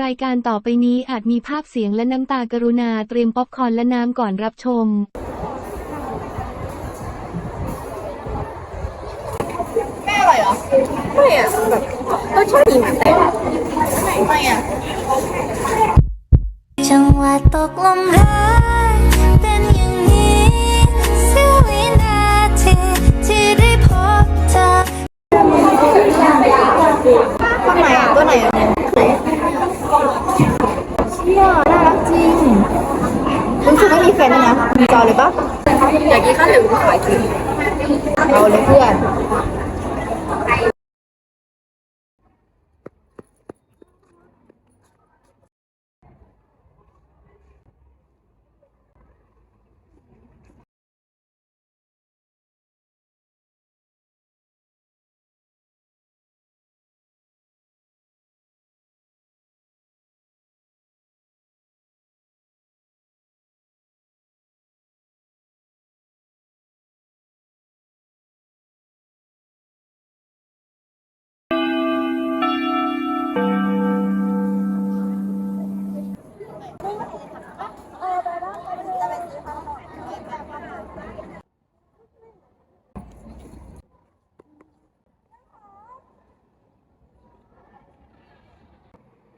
รายการต่อไปนี้อาจมีภาพเสียงและน้ำตากรุณาเตรียมป๊อปคอร์นและน้ำก่อนรับชมไม่อร่อยเหรอ ไม่อะแบบรสชาติดีเหมือนแต่ไม่อะ จังหวะตกลมรัก เลยปะอยากกินข้าวเหนียวขายจริงเอาเลยเพื่อน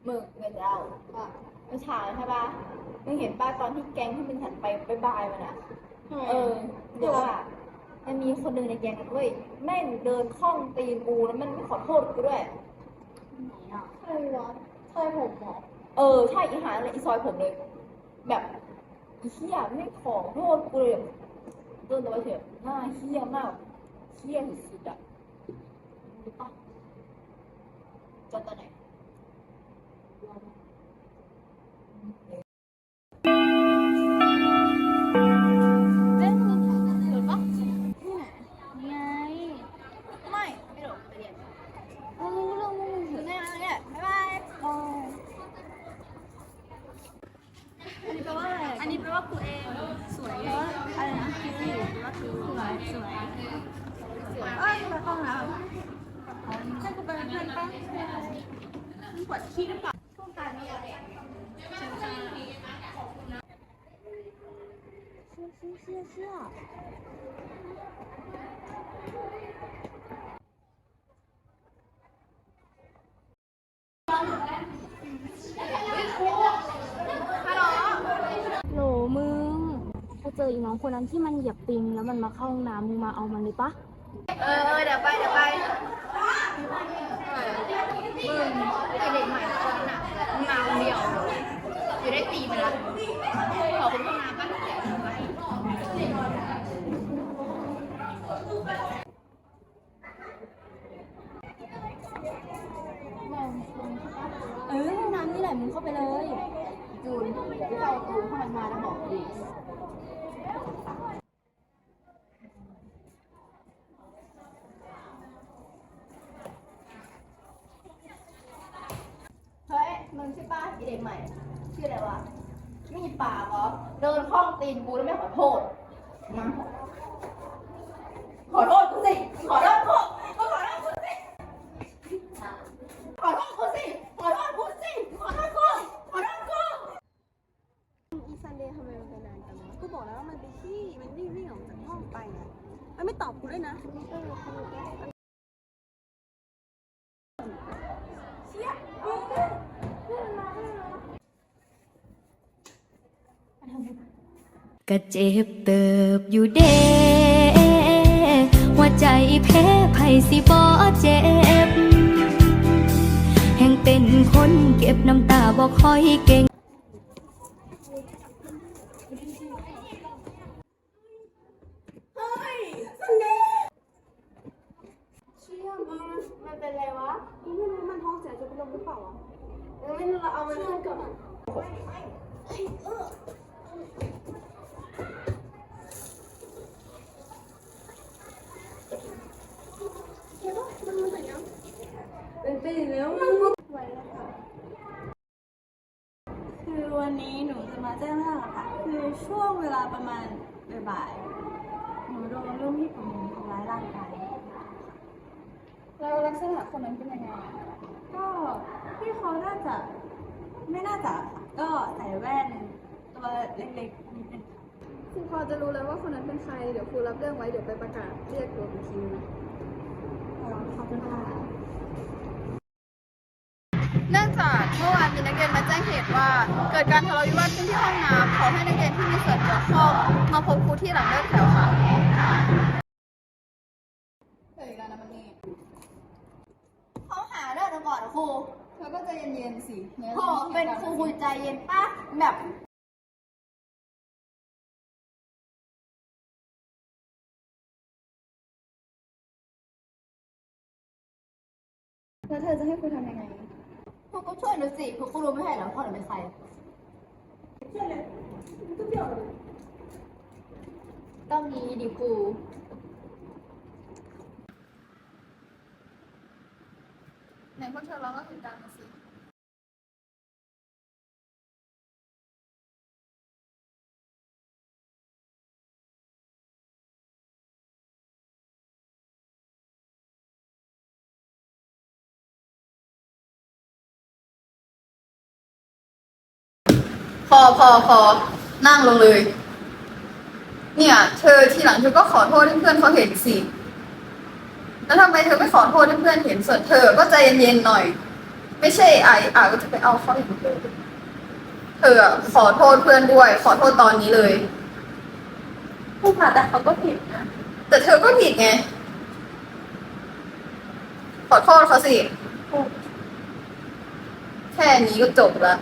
มึงเงินเอาเมื่อเช้าใช่ปะมึงเห็นป้าตอนที่แก๊งที่มึงหันไปบายบายมันอะเออเดี๋ยวว่ามันมีคนหนึ่งในแก๊งกันเว้ยแม่งเดินคล่องตีนกูแล้วมันไม่ขอโทษกูด้วยใช่วะใช่ผมเหรอเออใช่อีหาเลยอีซอยผมเลย แบบอีเหี้ยไม่ขอโทษกูเลยแบบเดินตัวไปเถอะหน้าเหี้ยมากเหี้ยสุดๆอะรู้ปะจนตอนไหน ว่ากูเองสวยไงอะไรนะคิดอยู่ว่าคือสวยสวยเอ้ยไปห้องน้ำใช่กูไปเป็นเพื่อนปะมึงปวดขี้หรือเปล่าช่วงการนี้อะไรเชื่อเชื่อเชื่อเชื่อเชื่อ โหลมึงไป เจออีน้องคนนั้นที่มันเหยียบปิงแล้วมันมาเข้าห้องน้ำมึงมาเอามันเลยปะเออเดี๋ยวไปเดี๋ยวไปมึงไอเด็กใหม่คนนั้นน่ะมาคนเดียวอยู่ได้ตีไปแล้วขอคุณห้องน้ำป่ะเออห้องน้ำนี่แหละมึงเข้าไปเลยจูนที่เราตูนเข้ามันมาแล้วบอกดี เฮ้ยมึงชื่อป้าอีเด็กใหม่ ชื่ออะไรวะมีปากเหรอ เดินคล่องตีนกูแล้วไม่ขอโทษมาขอโทษกูสิ ขอโทษกูขอโทษกูสิ ขอโทษกูสิ ขอโทษกูสิ ขอโทษกู ขอโทษกู อีซันเดย์ทำไมมันไปนานจังวะกูบอกแล้วว่ามันไปขี้ มันวิ่งวิ่งออกจากห้องไปอะ มันไม่ตอบกูด้วยนะ ก็เจ็บเติบอยู่เด้หัวใจแพ้ไผสิบ่เจ็บ แห่งเป็นคนเก็บน้ำตาบ่ค่อยเก่งเชี่ยมึงมันเป็นไรวะอีนี่รู้มันท้องเสียจะเป็นลมหรือเปล่าวะเออไม่รู้เราเอามันขึ้นก่อนเป็นไปแล้วมึงไว้แล้วค่ะ คือวันนี้หนูจะมาแจ้งเรื่องอะค่ะ คือช่วงเวลาประมาณ บ่ายๆ หนูโดนรุ่นพี่คนหนึงทำร้ายร่างกาย แล้วลักษณะคนนั้นเป็นยังไงก็พี่เขาน่าจะไม่น่าจะค่ะก็ใส่แว่นตัวเล็กๆนิดนึงครูพอจะรู้แล้วว่าคนนั้นเป็นใคร เดี๋ยวครูรับเรื่องไว้เดี๋ยวไปประกาศเรียกตัวอีกทีนะ ขอบคุณค่ะ เนื่องจากเมื่อวานมีนักเรียนมาแจ้งเหตุว่า เกิดการทะเลาะวิวาทขึ้นที่ห้องน้ำขอให้นักเรียนที่ มาพบครูที่หลังเลิกแถวค่ะเฮ้ยแล้วนะมันนี่เขาหาเรื่องก่อนครู เธอก็ใจเย็นๆสิพอเป็นครูคุยใจเย็นป้าแบบแล้วเธอจะให้ครูทำยังไงครูก็ช่วยหนูสิครูก็รู้ไม่ใช่เหรอพ่อหนูเป็นใคร ต้องมีดิครูไหนพวกเธอลองเล่าเหตุการณ์มาสิพอพอพอนั่งลงเลย เนี่ย เธอทีหลังเธอก็ขอโทษให้เพื่อนเขาเห็นสิ แล้วทำไมเธอไม่ขอโทษให้เพื่อนเห็นส่วนเธอก็ใจเย็นๆหน่อย ไม่ใช่ไออะก็จะไปเอาเขาอีกเธออะขอโทษเพื่อนด้วย ขอโทษตอนนี้เลย ผู้ค่ะแต่เขาก็ผิดนะ แต่เธอก็ผิดไง ขอโทษเขาสิ แค่นี้ก็จบละ